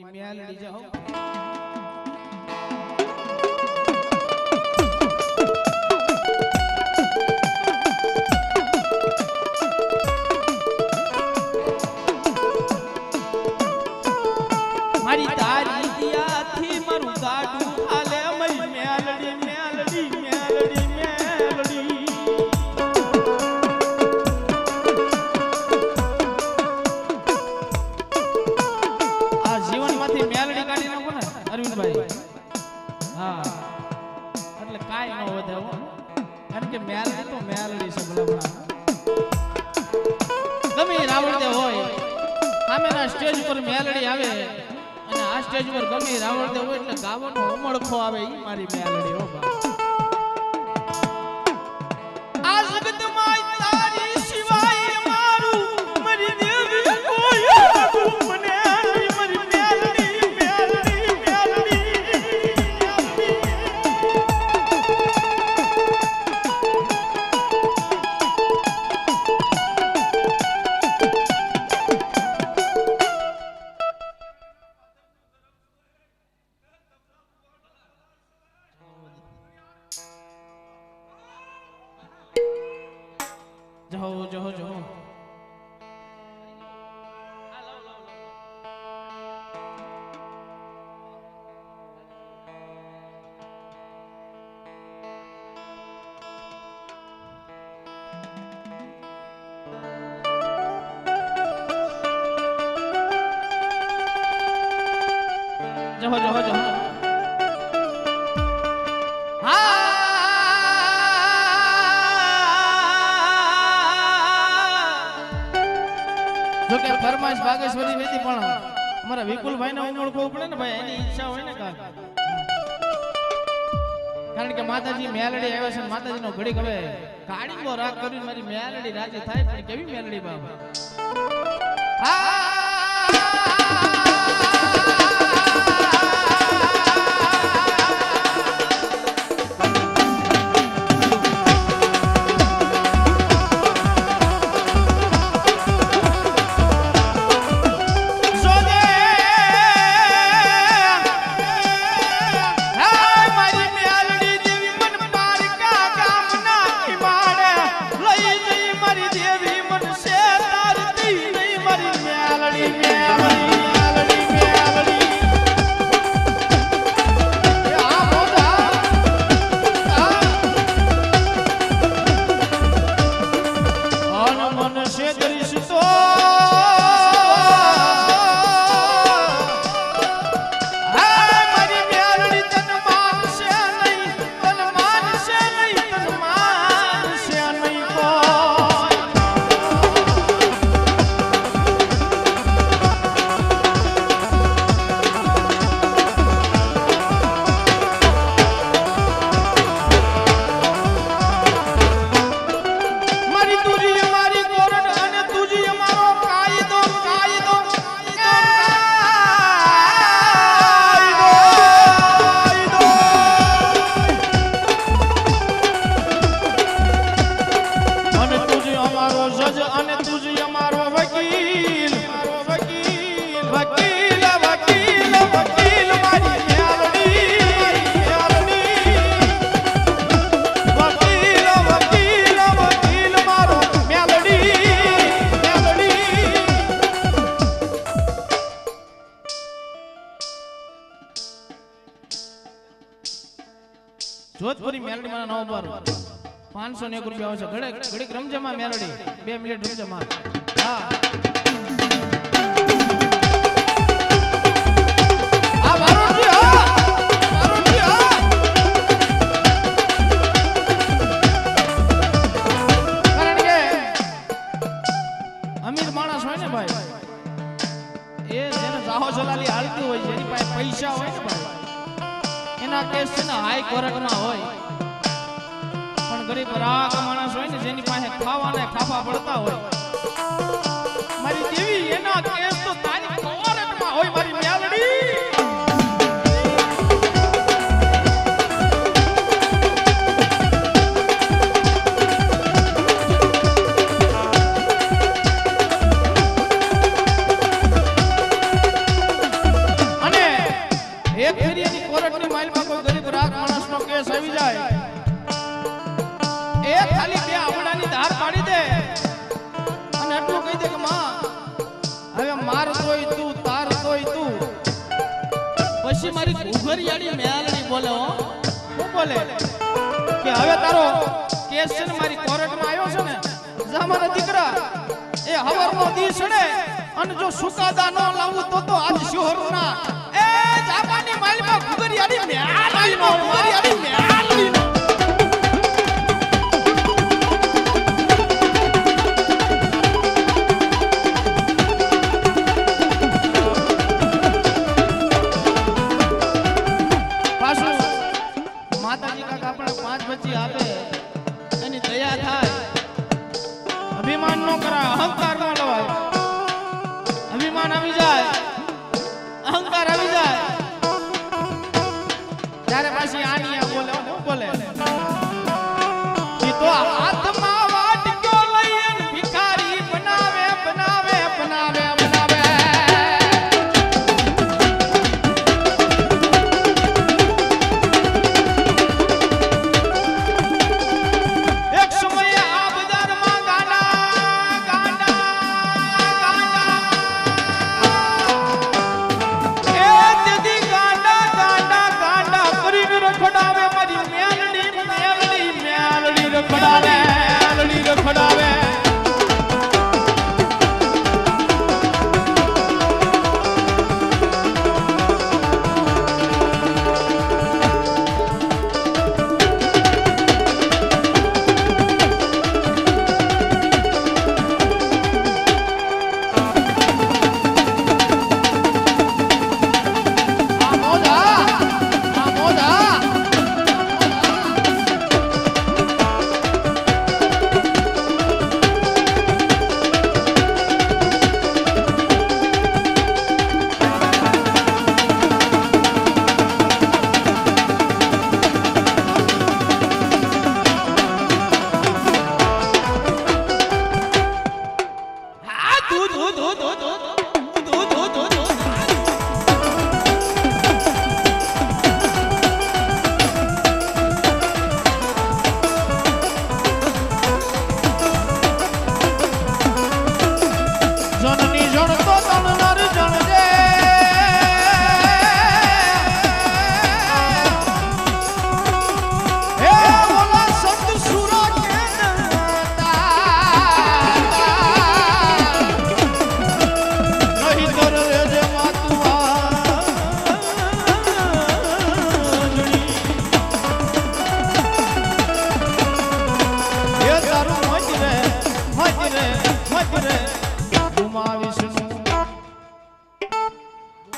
મારી મેલડી જાઓ. મારી મેલડી તો મેલડી ભલા ગમે રાવણ દેવ હોય, સામેના સ્ટેજ ઉપર મેલડી આવે અને આ સ્ટેજ ઉપર ગમે એ રાવણદેવ હોય એટલે ગાવાનો ઉમળખો આવે એ મારી મેલડી, હો બા જાઓ જાઓ જાઓ જો કે ફરમાઈશ બાગેશ્વરી વેતી પણ અમારા વિપુલભાઈ ને ઉમળખવું પડે ને ભાઈ, એની ઈચ્છા હોય ને કાંઈક. કારણ કે માતાજી મેલડી આવ્યા છે માતાજી માતાજીનો ઘડીક હવે કાળી રાગ કરીને મારી મેલડી રાજી થાય, પણ કેવી મેલડી બાબા મારી નવ બાર પાંચસો ને એક રૂપિયા આવશે ઘડે ઘડીક રમજમાં મેલડી. બે મિનિટ રમજમાં. હા. પૈસા હોય એના કેસ છે ને હાઈ કોર્ટમાં હોય. પણ ગરીબ રાગ માણસ હોય ને જેની પાસે ખાવાના ખાફા પડતા હોય. મારી દેવી એના કેસ તો બોલે, હો. શું બોલે? કે હવે તારો કેસ છે ને મારી કોર્ટમાં આવ્યો છે ને, જા દીકરા. એ હવરનો દી છડે અને જો સુકાદા ન લાવું તો તો આજ શોહરના. એ જાપાની માલમાં ગુગરિયાની મ્યાલમાં ગુગરિયાની અભિમાન નો કરાય અહંકાર ન લવાય. અભિમાન આવી જાય, અહંકાર આવી જાય. ત્યારે પાછી આ ખોડાવે મારી મેં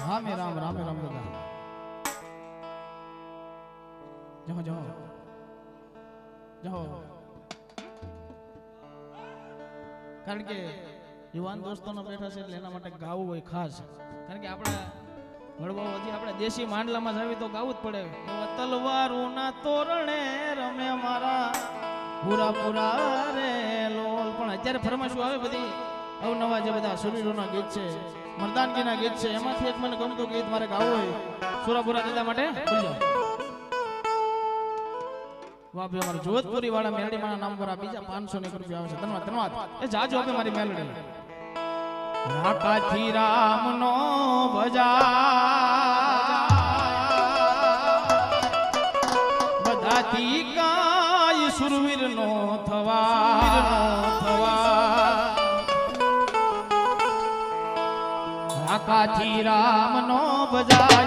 હા રામ, રામે, રામ દાદા જાઓ જાઓ. જાઓ. કારણ કે યુવાન દોસ્તોનો બેઠા છે એટલે એના માટે ગાવું હોય ખાસ. કારણ કે આપણે વડવાઓ હજી આપણે દેશી માંડલામાં જાવી તો ગાવું જ પડે. એવા તલવારોના તોરણે રમે મારા પૂરા પૂરા રે લોલ. પણ અત્યારે ફરમાશું આવે બધી અવનવા જે બધા સુરીરોના ગીત છે, મરદાનગીના ગીત છે. એમાંથી એક મને ગમતું ગીત મારે ગાવું હોય. સુરાપુરા દાદા માટે વાહ ભાઈ જોધપુરી વાળા મેલડી મારા નામ પર બીજા પાંચસો ની રૂપિયા આવે છે. ધન્યવાદ ધન્યવાદ. એ જાજો આપે મારી મેલડી. રાકાથી રામ નો ભજા બધાથી કાય સુરવીર નો થવા. કાઠી રામનો બજાર